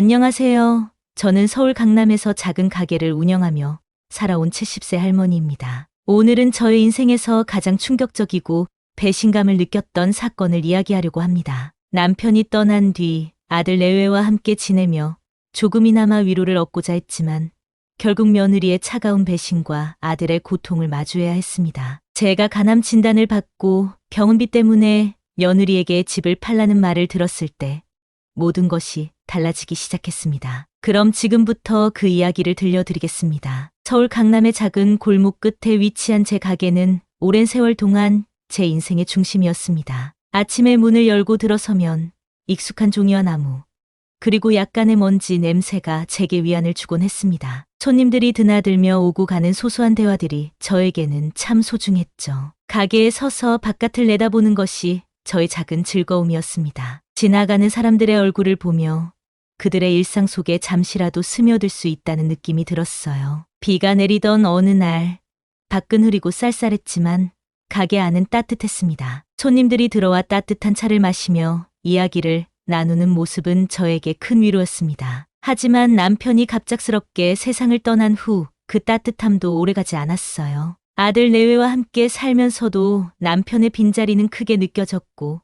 안녕하세요. 저는 서울 강남에서 작은 가게를 운영하며 살아온 70세 할머니입니다. 오늘은 저의 인생에서 가장 충격적이고 배신감을 느꼈던 사건을 이야기하려고 합니다. 남편이 떠난 뒤 아들 내외와 함께 지내며 조금이나마 위로를 얻고자 했지만 결국 며느리의 차가운 배신과 아들의 고통을 마주해야 했습니다. 제가 간암 진단을 받고 병원비 때문에 며느리에게 집을 팔라는 말을 들었을 때 모든 것이 달라지기 시작했습니다. 그럼 지금부터 그 이야기를 들려드리겠습니다. 서울 강남의 작은 골목 끝에 위치한 제 가게는 오랜 세월 동안 제 인생의 중심이었습니다. 아침에 문을 열고 들어서면 익숙한 종이와 나무, 그리고 약간의 먼지 냄새가 제게 위안을 주곤 했습니다. 손님들이 드나들며 오고 가는 소소한 대화들이 저에게는 참 소중했죠. 가게에 서서 바깥을 내다보는 것이 저의 작은 즐거움이었습니다. 지나가는 사람들의 얼굴을 보며 그들의 일상 속에 잠시라도 스며들 수 있다는 느낌이 들었어요. 비가 내리던 어느 날, 밖은 흐리고 쌀쌀했지만 가게 안은 따뜻했습니다. 손님들이 들어와 따뜻한 차를 마시며 이야기를 나누는 모습은 저에게 큰 위로였습니다. 하지만 남편이 갑작스럽게 세상을 떠난 후 그 따뜻함도 오래가지 않았어요. 아들 내외와 함께 살면서도 남편의 빈자리는 크게 느껴졌고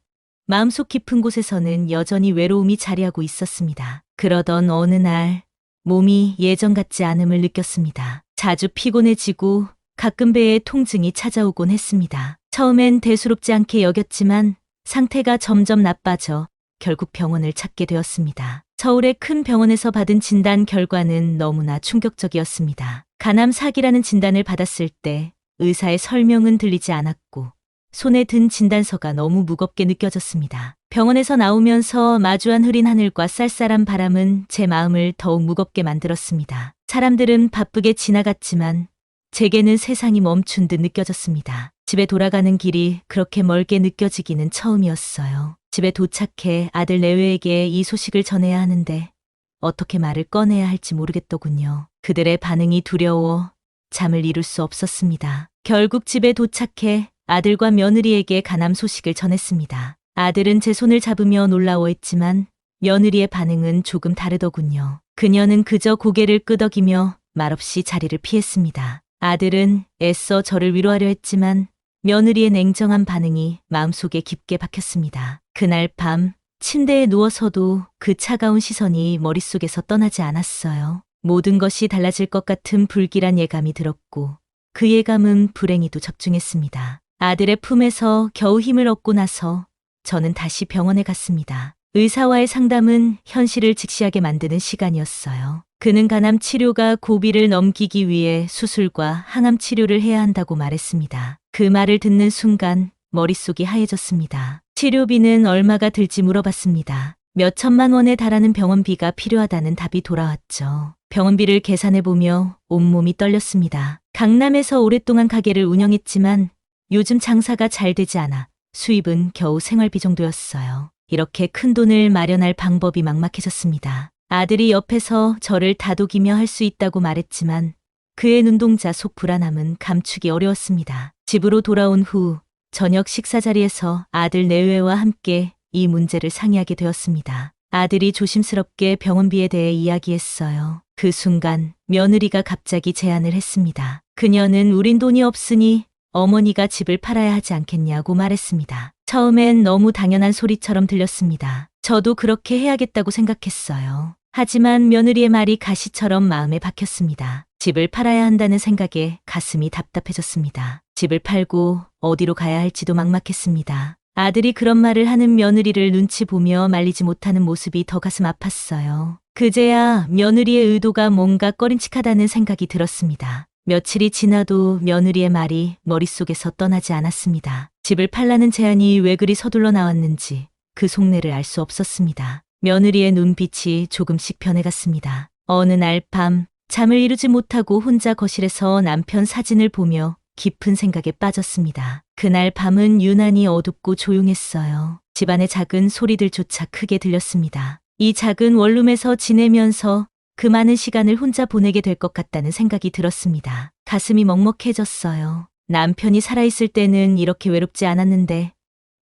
마음속 깊은 곳에서는 여전히 외로움이 자리하고 있었습니다. 그러던 어느 날 몸이 예전 같지 않음을 느꼈습니다. 자주 피곤해지고 가끔 배에 통증이 찾아오곤 했습니다. 처음엔 대수롭지 않게 여겼지만 상태가 점점 나빠져 결국 병원을 찾게 되었습니다. 서울의 큰 병원에서 받은 진단 결과는 너무나 충격적이었습니다. 간암 사기라는 진단을 받았을 때 의사의 설명은 들리지 않았고 손에 든 진단서가 너무 무겁게 느껴졌습니다. 병원에서 나오면서 마주한 흐린 하늘과 쌀쌀한 바람은 제 마음을 더욱 무겁게 만들었습니다. 사람들은 바쁘게 지나갔지만 제게는 세상이 멈춘 듯 느껴졌습니다. 집에 돌아가는 길이 그렇게 멀게 느껴지기는 처음이었어요. 집에 도착해 아들 내외에게 이 소식을 전해야 하는데 어떻게 말을 꺼내야 할지 모르겠더군요. 그들의 반응이 두려워 잠을 이룰 수 없었습니다. 결국 집에 도착해 아들과 며느리에게 간암 소식을 전했습니다. 아들은 제 손을 잡으며 놀라워했지만 며느리의 반응은 조금 다르더군요. 그녀는 그저 고개를 끄덕이며 말없이 자리를 피했습니다. 아들은 애써 저를 위로하려 했지만 며느리의 냉정한 반응이 마음속에 깊게 박혔습니다. 그날 밤 침대에 누워서도 그 차가운 시선이 머릿속에서 떠나지 않았어요. 모든 것이 달라질 것 같은 불길한 예감이 들었고 그 예감은 불행히도 적중했습니다. 아들의 품에서 겨우 힘을 얻고 나서 저는 다시 병원에 갔습니다. 의사와의 상담은 현실을 직시하게 만드는 시간이었어요. 그는 간암 치료가 고비를 넘기기 위해 수술과 항암 치료를 해야 한다고 말했습니다. 그 말을 듣는 순간 머릿속이 하얘졌습니다. 치료비는 얼마가 들지 물어봤습니다. 몇 천만 원에 달하는 병원비가 필요하다는 답이 돌아왔죠. 병원비를 계산해보며 온몸이 떨렸습니다. 강남에서 오랫동안 가게를 운영했지만 요즘 장사가 잘 되지 않아 수입은 겨우 생활비 정도였어요. 이렇게 큰 돈을 마련할 방법이 막막해졌습니다. 아들이 옆에서 저를 다독이며 할 수 있다고 말했지만 그의 눈동자 속 불안함은 감추기 어려웠습니다. 집으로 돌아온 후 저녁 식사 자리에서 아들 내외와 함께 이 문제를 상의하게 되었습니다. 아들이 조심스럽게 병원비에 대해 이야기했어요. 그 순간 며느리가 갑자기 제안을 했습니다. 그녀는 우린 돈이 없으니 어머니가 집을 팔아야 하지 않겠냐고 말했습니다. 처음엔 너무 당연한 소리처럼 들렸습니다. 저도 그렇게 해야겠다고 생각했어요. 하지만 며느리의 말이 가시처럼 마음에 박혔습니다. 집을 팔아야 한다는 생각에 가슴이 답답해졌습니다. 집을 팔고 어디로 가야 할지도 막막했습니다. 아들이 그런 말을 하는 며느리를 눈치 보며 말리지 못하는 모습이 더 가슴 아팠어요. 그제야 며느리의 의도가 뭔가 꺼림칙하다는 생각이 들었습니다. 며칠이 지나도 며느리의 말이 머릿속에서 떠나지 않았습니다. 집을 팔라는 제안이 왜 그리 서둘러 나왔는지 그 속내를 알 수 없었습니다. 며느리의 눈빛이 조금씩 변해갔습니다. 어느 날 밤 잠을 이루지 못하고 혼자 거실에서 남편 사진을 보며 깊은 생각에 빠졌습니다. 그날 밤은 유난히 어둡고 조용했어요. 집안의 작은 소리들조차 크게 들렸습니다. 이 작은 원룸에서 지내면서 그 많은 시간을 혼자 보내게 될 것 같다는 생각이 들었습니다. 가슴이 먹먹해졌어요. 남편이 살아있을 때는 이렇게 외롭지 않았는데,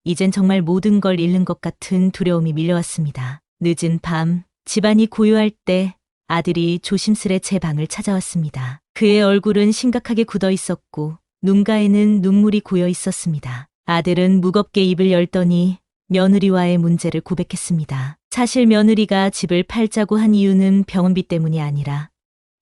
이젠 정말 모든 걸 잃는 것 같은 두려움이 밀려왔습니다. 늦은 밤, 집안이 고요할 때 아들이 조심스레 제 방을 찾아왔습니다. 그의 얼굴은 심각하게 굳어 있었고 눈가에는 눈물이 고여 있었습니다. 아들은 무겁게 입을 열더니 며느리와의 문제를 고백했습니다. 사실 며느리가 집을 팔자고 한 이유는 병원비 때문이 아니라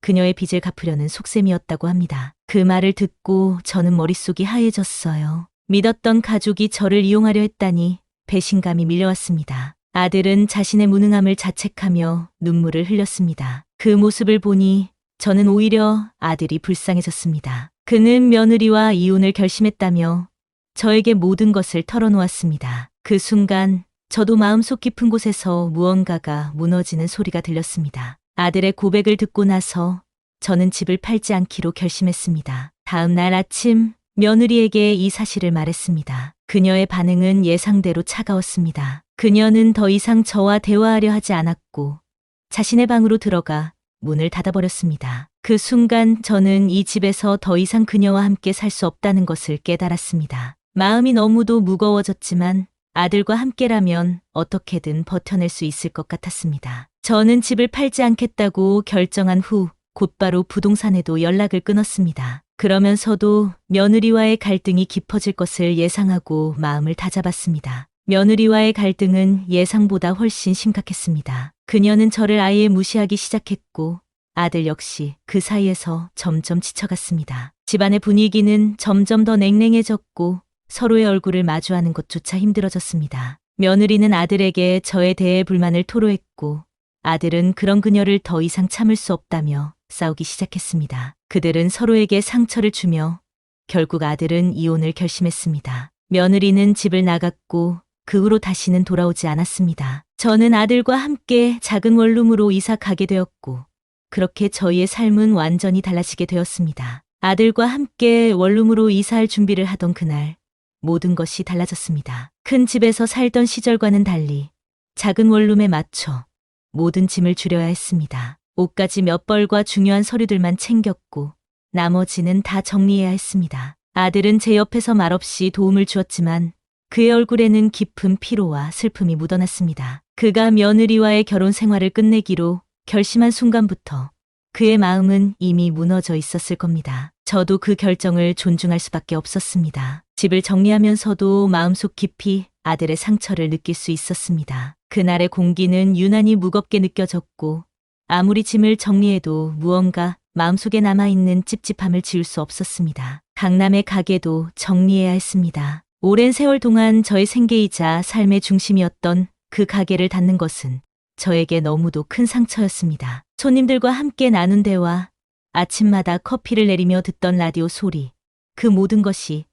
그녀의 빚을 갚으려는 속셈이었다고 합니다. 그 말을 듣고 저는 머릿속이 하얘졌어요. 믿었던 가족이 저를 이용하려 했다니 배신감이 밀려왔습니다. 아들은 자신의 무능함을 자책하며 눈물을 흘렸습니다. 그 모습을 보니 저는 오히려 아들이 불쌍해졌습니다. 그는 며느리와 이혼을 결심했다며 저에게 모든 것을 털어놓았습니다. 그 순간 저도 마음속 깊은 곳에서 무언가가 무너지는 소리가 들렸습니다. 아들의 고백을 듣고 나서 저는 집을 팔지 않기로 결심했습니다. 다음 날 아침 며느리에게 이 사실을 말했습니다. 그녀의 반응은 예상대로 차가웠습니다. 그녀는 더 이상 저와 대화하려 하지 않았고 자신의 방으로 들어가 문을 닫아버렸습니다. 그 순간 저는 이 집에서 더 이상 그녀와 함께 살 수 없다는 것을 깨달았습니다. 마음이 너무도 무거워졌지만 아들과 함께라면 어떻게든 버텨낼 수 있을 것 같았습니다. 저는 집을 팔지 않겠다고 결정한 후 곧바로 부동산에도 연락을 끊었습니다. 그러면서도 며느리와의 갈등이 깊어질 것을 예상하고 마음을 다잡았습니다. 며느리와의 갈등은 예상보다 훨씬 심각했습니다. 그녀는 저를 아예 무시하기 시작했고 아들 역시 그 사이에서 점점 지쳐갔습니다. 집안의 분위기는 점점 더 냉랭해졌고 서로의 얼굴을 마주하는 것조차 힘들어졌습니다. 며느리는 아들에게 저에 대해 불만을 토로했고 아들은 그런 그녀를 더 이상 참을 수 없다며 싸우기 시작했습니다. 그들은 서로에게 상처를 주며 결국 아들은 이혼을 결심했습니다. 며느리는 집을 나갔고 그 후로 다시는 돌아오지 않았습니다. 저는 아들과 함께 작은 원룸으로 이사 가게 되었고 그렇게 저희의 삶은 완전히 달라지게 되었습니다. 아들과 함께 원룸으로 이사할 준비를 하던 그날 모든 것이 달라졌습니다. 큰 집에서 살던 시절과는 달리 작은 원룸에 맞춰 모든 짐을 줄여야 했습니다. 옷가지 몇 벌과 중요한 서류들만 챙겼고 나머지는 다 정리해야 했습니다. 아들은 제 옆에서 말없이 도움을 주었지만 그의 얼굴에는 깊은 피로와 슬픔이 묻어났습니다. 그가 며느리와의 결혼 생활을 끝내기로 결심한 순간부터 그의 마음은 이미 무너져 있었을 겁니다. 저도 그 결정을 존중할 수밖에 없었습니다. 집을 정리하면서도 마음속 깊이 아들의 상처를 느낄 수 있었습니다. 그날의 공기는 유난히 무겁게 느껴졌고 아무리 짐을 정리해도 무언가 마음속에 남아있는 찝찝함을 지울 수 없었습니다. 강남의 가게도 정리해야 했습니다. 오랜 세월 동안 저의 생계이자 삶의 중심이었던 그 가게를 닫는 것은 저에게 너무도 큰 상처였습니다. 손님들과 함께 나눈 대화, 아침마다 커피를 내리며 듣던 라디오 소리, 그 모든 것이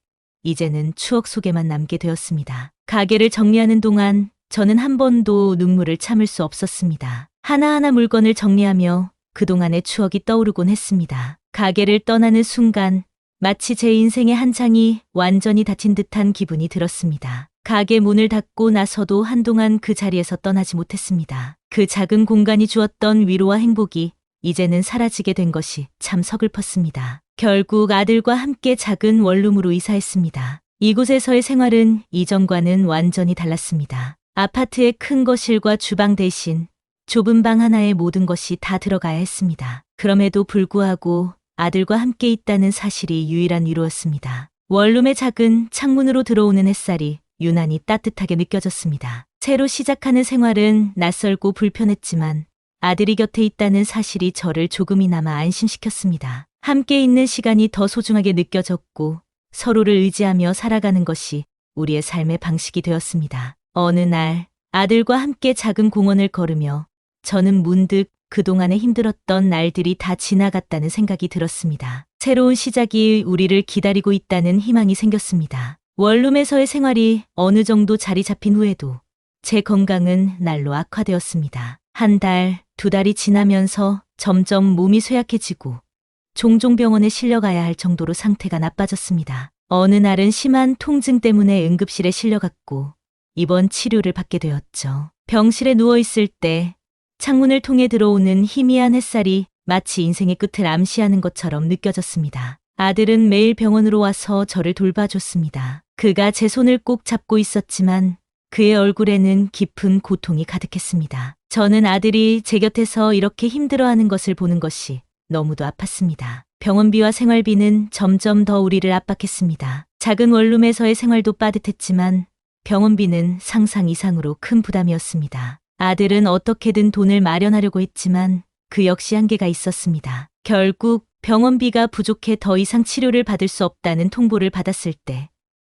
이제는 추억 속에만 남게 되었습니다. 가게를 정리하는 동안 저는 한 번도 눈물을 참을 수 없었습니다. 하나하나 물건을 정리하며 그동안의 추억이 떠오르곤 했습니다. 가게를 떠나는 순간 마치 제 인생의 한 장이 완전히 닫힌 듯한 기분이 들었습니다. 가게 문을 닫고 나서도 한동안 그 자리에서 떠나지 못했습니다. 그 작은 공간이 주었던 위로와 행복이 이제는 사라지게 된 것이 참 서글펐습니다. 결국 아들과 함께 작은 원룸으로 이사했습니다. 이곳에서의 생활은 이전과는 완전히 달랐습니다. 아파트의 큰 거실과 주방 대신 좁은 방 하나에 모든 것이 다 들어가야 했습니다. 그럼에도 불구하고 아들과 함께 있다는 사실이 유일한 위로였습니다. 원룸의 작은 창문으로 들어오는 햇살이 유난히 따뜻하게 느껴졌습니다. 새로 시작하는 생활은 낯설고 불편했지만 아들이 곁에 있다는 사실이 저를 조금이나마 안심시켰습니다. 함께 있는 시간이 더 소중하게 느껴졌고 서로를 의지하며 살아가는 것이 우리의 삶의 방식이 되었습니다. 어느 날 아들과 함께 작은 공원을 걸으며 저는 문득 그동안에 힘들었던 날들이 다 지나갔다는 생각이 들었습니다. 새로운 시작이 우리를 기다리고 있다는 희망이 생겼습니다. 원룸에서의 생활이 어느 정도 자리 잡힌 후에도 제 건강은 날로 악화되었습니다. 한 달, 두 달이 지나면서 점점 몸이 쇠약해지고 종종 병원에 실려가야 할 정도로 상태가 나빠졌습니다. 어느 날은 심한 통증 때문에 응급실에 실려갔고 입원 치료를 받게 되었죠. 병실에 누워있을 때 창문을 통해 들어오는 희미한 햇살이 마치 인생의 끝을 암시하는 것처럼 느껴졌습니다. 아들은 매일 병원으로 와서 저를 돌봐줬습니다. 그가 제 손을 꼭 잡고 있었지만 그의 얼굴에는 깊은 고통이 가득했습니다. 저는 아들이 제 곁에서 이렇게 힘들어하는 것을 보는 것이 너무도 아팠습니다. 병원비와 생활비는 점점 더 우리를 압박했습니다. 작은 원룸에서의 생활도 빠듯했지만 병원비는 상상 이상으로 큰 부담이었습니다. 아들은 어떻게든 돈을 마련하려고 했지만 그 역시 한계가 있었습니다. 결국 병원비가 부족해 더 이상 치료를 받을 수 없다는 통보를 받았을 때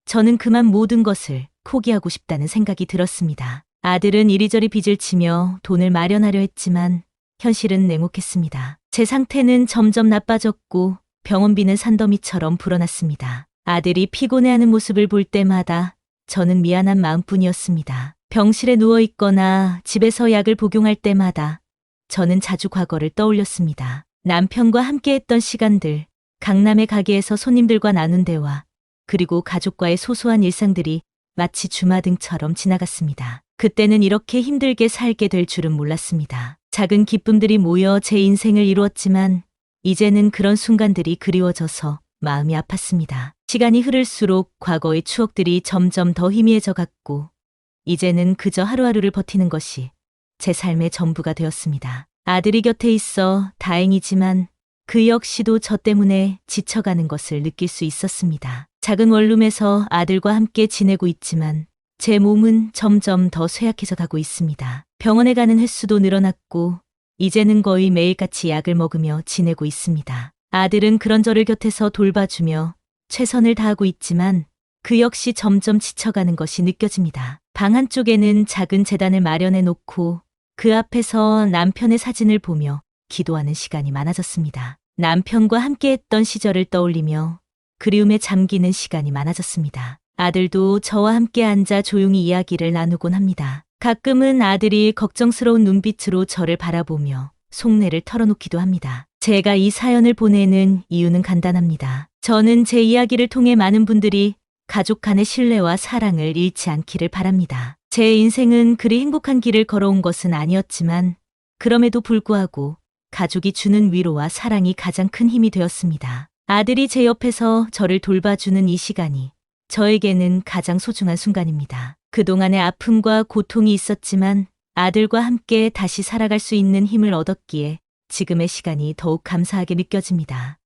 저는 그만 모든 것을 포기하고 싶다는 생각이 들었습니다. 아들은 이리저리 빚을 치며 돈을 마련하려 했지만 현실은 냉혹했습니다. 제 상태는 점점 나빠졌고 병원비는 산더미처럼 불어났습니다. 아들이 피곤해하는 모습을 볼 때마다 저는 미안한 마음뿐이었습니다. 병실에 누워 있거나 집에서 약을 복용할 때마다 저는 자주 과거를 떠올렸습니다. 남편과 함께했던 시간들, 강남의 가게에서 손님들과 나눈 대화, 그리고 가족과의 소소한 일상들이 마치 주마등처럼 지나갔습니다. 그때는 이렇게 힘들게 살게 될 줄은 몰랐습니다. 작은 기쁨들이 모여 제 인생을 이루었지만 이제는 그런 순간들이 그리워져서 마음이 아팠습니다. 시간이 흐를수록 과거의 추억들이 점점 더 희미해져 갔고 이제는 그저 하루하루를 버티는 것이 제 삶의 전부가 되었습니다. 아들이 곁에 있어 다행이지만 그 역시도 저 때문에 지쳐가는 것을 느낄 수 있었습니다. 작은 원룸에서 아들과 함께 지내고 있지만 제 몸은 점점 더 쇠약해져 가고 있습니다. 병원에 가는 횟수도 늘어났고 이제는 거의 매일같이 약을 먹으며 지내고 있습니다. 아들은 그런 저를 곁에서 돌봐주며 최선을 다하고 있지만 그 역시 점점 지쳐가는 것이 느껴집니다. 방 한쪽에는 작은 재단을 마련해 놓고 그 앞에서 남편의 사진을 보며 기도하는 시간이 많아졌습니다. 남편과 함께했던 시절을 떠올리며 그리움에 잠기는 시간이 많아졌습니다. 아들도 저와 함께 앉아 조용히 이야기를 나누곤 합니다. 가끔은 아들이 걱정스러운 눈빛으로 저를 바라보며 속내를 털어놓기도 합니다. 제가 이 사연을 보내는 이유는 간단합니다. 저는 제 이야기를 통해 많은 분들이 가족 간의 신뢰와 사랑을 잃지 않기를 바랍니다. 제 인생은 그리 행복한 길을 걸어온 것은 아니었지만 그럼에도 불구하고 가족이 주는 위로와 사랑이 가장 큰 힘이 되었습니다. 아들이 제 옆에서 저를 돌봐주는 이 시간이 저에게는 가장 소중한 순간입니다. 그동안의 아픔과 고통이 있었지만 아들과 함께 다시 살아갈 수 있는 힘을 얻었기에 지금의 시간이 더욱 감사하게 느껴집니다.